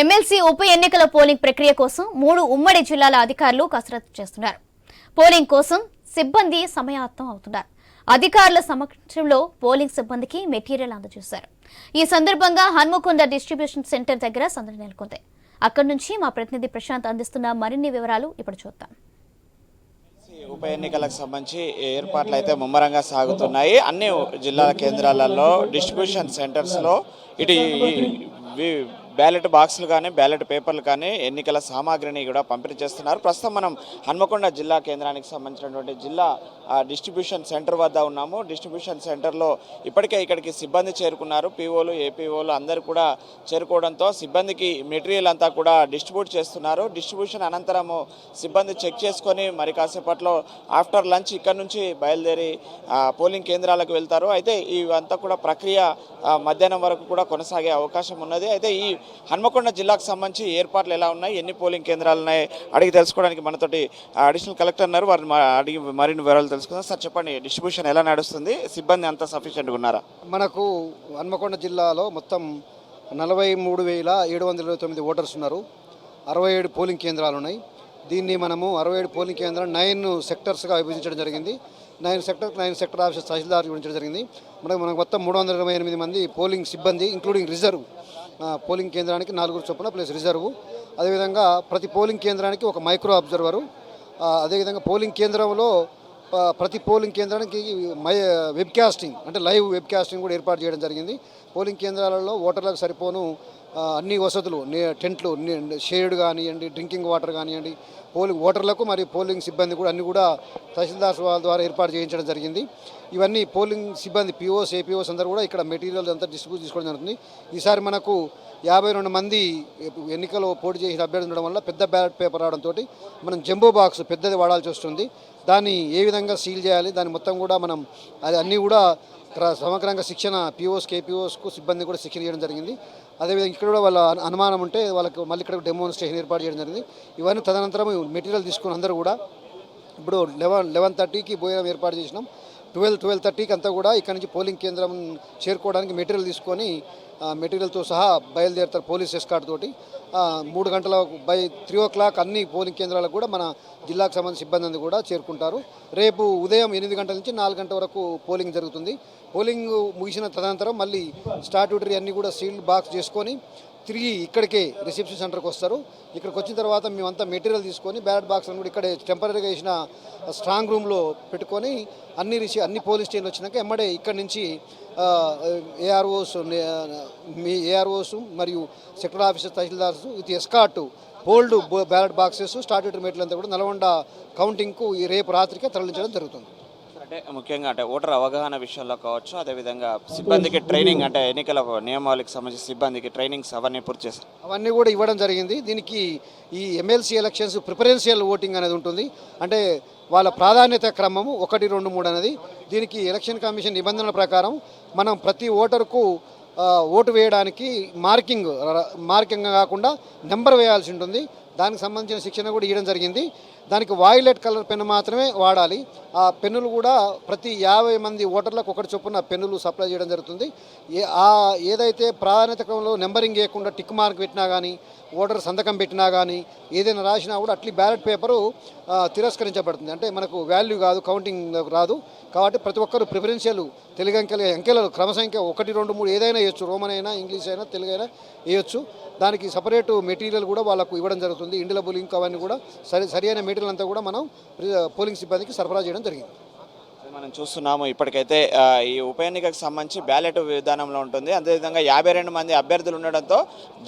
MLC ఉప ఎన్నికల polling ప్రక్రియ కోసం మూడు ఉమ్మడి జిల్లాల అధికారులు కసరత్తు చేస్తున్నారు. పోలింగ్ కోసం సిబ్బంది సమయాత్తం అవుతున్నారు. అధికారుల సమక్షంలో పోలింగ్ సిబ్బందికి మెటీరియల్ అందజేశారు. ఈ సందర్భంగా హన్మకొండ డిస్ట్రిబ్యూషన్ సెంటర్ దగ్గర సందడి నెలకొంది. అక్కడి నుంచి మా ప్రతినిధి ప్రశాంత్ అందిస్తున్న మరిన్ని వివరాలు ఇప్పుడు చూద్దాం. ఉప ఎన్నికలకు సంబంధించి ఏర్పాట్లు అయితే ముమ్మరంగా సాగుతున్నాయి. అన్ని జిల్లాల కేంద్రాలలో డిస్ట్రిబ్యూషన్ సెంటర్స్లో ఇటు బ్యాలెట్ బాక్సులు కానీ బ్యాలెట్ పేపర్లు కానీ ఎన్నికల సామాగ్రిని కూడా పంపిణీ చేస్తున్నారు. ప్రస్తుతం మనం హన్మకొండ జిల్లా కేంద్రానికి సంబంధించినటువంటి జిల్లా డిస్ట్రిబ్యూషన్ సెంటర్ వద్ద ఉన్నాము. డిస్ట్రిబ్యూషన్ సెంటర్లో ఇప్పటికే ఇక్కడికి సిబ్బంది చేరుకున్నారు. పీఓలు ఏపీఓలు అందరూ కూడా చేరుకోవడంతో సిబ్బందికి మెటీరియల్ అంతా కూడా డిస్ట్రిబ్యూట్ చేస్తున్నారు. డిస్ట్రిబ్యూషన్ అనంతరము సిబ్బంది చెక్ చేసుకొని మరి కాసేపట్లో ఆఫ్టర్ లంచ్ ఇక్కడ నుంచి బయలుదేరి పోలింగ్ కేంద్రాలకు వెళ్తారు. అయితే ఇవంతా కూడా ప్రక్రియ మధ్యాహ్నం వరకు కూడా కొనసాగే అవకాశం ఉన్నది. అయితే ఈ హన్మకొండ జిల్లాకు సంబంధించి ఏర్పాట్లు ఎలా ఉన్నాయి? ఎన్ని పోలింగ్ కేంద్రాలు ఉన్నాయి? అడిగి తెలుసుకోవడానికి మనతోటి అడిషనల్ కలెక్టర్ ఉన్నారు. వారిని అడిగి మరిన్ని వివరాలు తెలుసుకుందాం. సార్ చెప్పండి డిస్ట్రిబ్యూషన్ ఎలా నడుస్తుంది? సిబ్బంది అంతా సఫిషియెంట్గా ఉన్నారా? మనకు హన్మకొండ జిల్లాలో మొత్తం నలభై మూడు వేల ఏడు వందల ఇరవై తొమ్మిది ఓటర్స్ ఉన్నారు. అరవై ఏడు పోలింగ్ కేంద్రాలు ఉన్నాయి. దీన్ని మనము అరవై ఏడు పోలింగ్ కేంద్రం నైన్ సెక్టర్స్గా విభజించడం జరిగింది. Nine sector nine sector officer tahsildar విభజించడం జరిగింది. మనకు మనకు మొత్తం మూడు వందల ఇరవై ఎనిమిది మంది పోలింగ్ సిబ్బంది ఇంక్లూడింగ్ రిజర్వ్ పోలింగ్ కేంద్రానికి నాలుగురు చొప్పున ప్లస్ రిజర్వ్ అదేవిధంగా ప్రతి పోలింగ్ కేంద్రానికి ఒక మైక్రో అబ్జర్వరు అదేవిధంగా పోలింగ్ కేంద్రంలో ప్రతి పోలింగ్ కేంద్రానికి మై వెబ్కాస్టింగ్ అంటే లైవ్ వెబ్ కాస్టింగ్ కూడా ఏర్పాటు చేయడం జరిగింది. పోలింగ్ కేంద్రాలలో ఓటర్లకు సరిపోను అన్ని వసతులు నే- టెంట్లు నే- షేడ్ కానివ్వండి డ్రింకింగ్ వాటర్ కానివ్వండి పోలింగ్ ఓటర్లకు మరియు పోలింగ్ సిబ్బంది కూడా అన్ని కూడా తహసీల్దార్ వాళ్ళ ద్వారా ఏర్పాటు చేయించడం జరిగింది. ఇవన్నీ పోలింగ్ సిబ్బంది పిఓస్ ఏపీఓస్ అందరూ కూడా ఇక్కడ మెటీరియల్ అంతా డిస్ట్రిబ్యూట్ తీసుకోవడం జరుగుతుంది. ఈసారి మనకు యాభై రెండు మంది ఎన్నికల్లో పోటీ చేసిన అభ్యర్థి ఉండడం వల్ల పెద్ద బ్యాలెట్ పేపర్ రావడంతో మనం జంబో బాక్స్ పెద్దది వాడాల్సి వస్తుంది. దాన్ని ఏ విధంగా సీల్ చేయాలి దాన్ని మొత్తం కూడా మనం అది అన్నీ కూడా సమగ్రంగా శిక్షణ పిఓస్ కేపీఓస్కు సిబ్బంది కూడా శిక్షణ చేయడం జరిగింది. అదేవిధంగా ఇక్కడ కూడా వాళ్ళ అనుమానం ఉంటే వాళ్ళకి మళ్ళీ ఇక్కడ డెమోన్స్ట్రేషన్ ఏర్పాటు చేయడం జరిగింది. ఇవన్నీ తదనంతరం మెటీరియల్ తీసుకుని అందరూ కూడా ఇప్పుడు లెవెన్ లెవెన్ థర్టీకి భోజనం ఏర్పాటు చేసినాం. ట్వెల్వ్ ట్వెల్వ్ థర్టీకి అంతా కూడా ఇక్కడ నుంచి పోలింగ్ కేంద్రం చేరుకోవడానికి మెటీరియల్ తీసుకొని మెటీరియల్తో సహా బయలుదేరుతారు పోలీస్ ఎస్కాట్ తోటి. మూడు గంటల బై త్రీ ఓ క్లాక్ అన్ని పోలింగ్ కేంద్రాలకు కూడా మన జిల్లాకు సంబంధించిన సిబ్బంది కూడా చేరుకుంటారు. రేపు ఉదయం ఎనిమిది గంటల నుంచి నాలుగు గంటల వరకు పోలింగ్ జరుగుతుంది. పోలింగ్ ముగిసిన తదనంతరం మళ్ళీ స్టాట్యూటరీ అన్నీ కూడా సీల్డ్ బాక్స్ చేసుకొని తిరిగి ఇక్కడికే రిసెప్షన్ సెంటర్కి వస్తారు. ఇక్కడికి వచ్చిన తర్వాత మేమంతా మెటీరియల్ తీసుకొని బ్యాలెట్ బాక్స్ కూడా ఇక్కడే టెంపరీగా వేసిన స్ట్రాంగ్ రూమ్లో పెట్టుకొని అన్ని రిసి అన్ని పోలీస్ స్టేషన్లు వచ్చినాక ఎమ్మడే ఇక్కడి నుంచి ఏఆర్ఓస్ మీ ఏఆర్ఓస్ మరియు sector officer tahsildars with escort bold ballot boxes started material అంతా కూడా నల్గొండ కౌంటింగ్కు రేపు రాత్రికే తరలించడం జరుగుతుంది. అంటే ముఖ్యంగా అంటే ఓటర్ అవగాహన విషయంలో కావచ్చు అదేవిధంగా సిబ్బందికి ట్రైనింగ్ అంటే ఎన్నికల నియమావళికి సంబంధించి సిబ్బందికి ట్రైనింగ్స్ అవన్నీ పూర్తి చేశారు. అవన్నీ కూడా ఇవ్వడం జరిగింది. దీనికి ఈ ఎమ్మెల్సీ ఎలక్షన్స్ ప్రిఫరెన్షియల్ ఓటింగ్ అనేది ఉంటుంది. అంటే వాళ్ళ ప్రాధాన్యత క్రమము ఒకటి రెండు మూడు అనేది. దీనికి ఎలక్షన్ కమిషన్ నిబంధనల ప్రకారం మనం ప్రతి ఓటరుకు ఓటు వేయడానికి మార్కింగ్ మార్కింగ్ కాకుండా నెంబర్ వేయాల్సి ఉంటుంది. దానికి సంబంధించిన శిక్షణ కూడా ఇవ్వడం జరిగింది. దానికి వాయిలెట్ కలర్ పెన్ మాత్రమే వాడాలి. ఆ పెన్నులు కూడా ప్రతి యాభై మంది ఓటర్లకు ఒకటి చొప్పున పెన్నులు సప్లై చేయడం జరుగుతుంది. ఏ ఆ ఏదైతే ప్రాధాన్యత క్రమంలో నెంబరింగ్ చేయకుండా టిక్ మార్క్ పెట్టినా కానీ ఓటర్ సంతకం పెట్టినా కానీ ఏదైనా రాసినా కూడా అట్లీ బ్యాలెట్ పేపరు తిరస్కరించబడుతుంది. అంటే మనకు వాల్యూ కాదు కౌంటింగ్ రాదు. కాబట్టి ప్రతి ఒక్కరు ప్రిఫరెన్షియల్ తెలుగు అంకెలు అంకెలు క్రమసంఖ్య ఒకటి రెండు మూడు ఏదైనా వేయచ్చు. రోమన్ అయినా ఇంగ్లీష్ అయినా తెలుగు అయినా వేయచ్చు. దానికి సపరేట్ మెటీరియల్ కూడా వాళ్ళకు ఇవ్వడం జరుగుతుంది. ఇండిల లింక్ అవన్నీ కూడా సరి సరి అయిన మెటీరియల్ అంతా కూడా మనం పోలింగ్ సిబ్బందికి సరఫరా చేయడం జరిగింది. మనం చూస్తున్నాము ఇప్పటికైతే ఈ ఉప ఎన్నికకు సంబంధించి బ్యాలెట్ విధానంలో ఉంటుంది. అదేవిధంగా యాభై రెండు మంది అభ్యర్థులు ఉండడంతో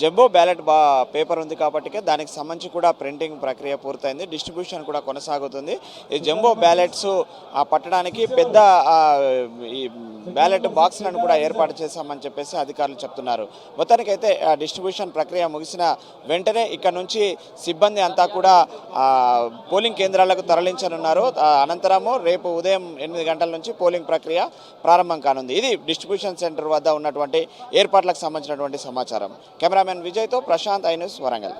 జంబో బ్యాలెట్ బా పేపర్ ఉంది కాబట్టి దానికి సంబంధించి కూడా ప్రింటింగ్ ప్రక్రియ పూర్తయింది. డిస్ట్రిబ్యూషన్ కూడా కొనసాగుతుంది. ఈ జంబో బ్యాలెట్స్ ఆ, పట్టడానికి పెద్ద ఈ బ్యాలెట్ బాక్స్లను కూడా ఏర్పాటు చేశామని చెప్పేసి అధికారులు చెప్తున్నారు. మొత్తానికైతే ఆ, డిస్ట్రిబ్యూషన్ ప్రక్రియ ముగిసిన వెంటనే ఇక్కడ నుంచి సిబ్బంది అంతా కూడా పోలింగ్ కేంద్రాలకు తరలించనున్నారు. అనంతరము రేపు ఉదయం ఎనిమిది గంటల నుంచి పోలింగ్ ప్రక్రియ ప్రారంభం కానుంది. ఇది డిస్ట్రిబ్యూషన్ సెంటర్ వద్ద ఉన్నటువంటి ఏర్పాట్లకు సంబంధించినటువంటి సమాచారం. కెమెరామెన్ విజయ్తో ప్రశాంత్ ఐ వరంగల్.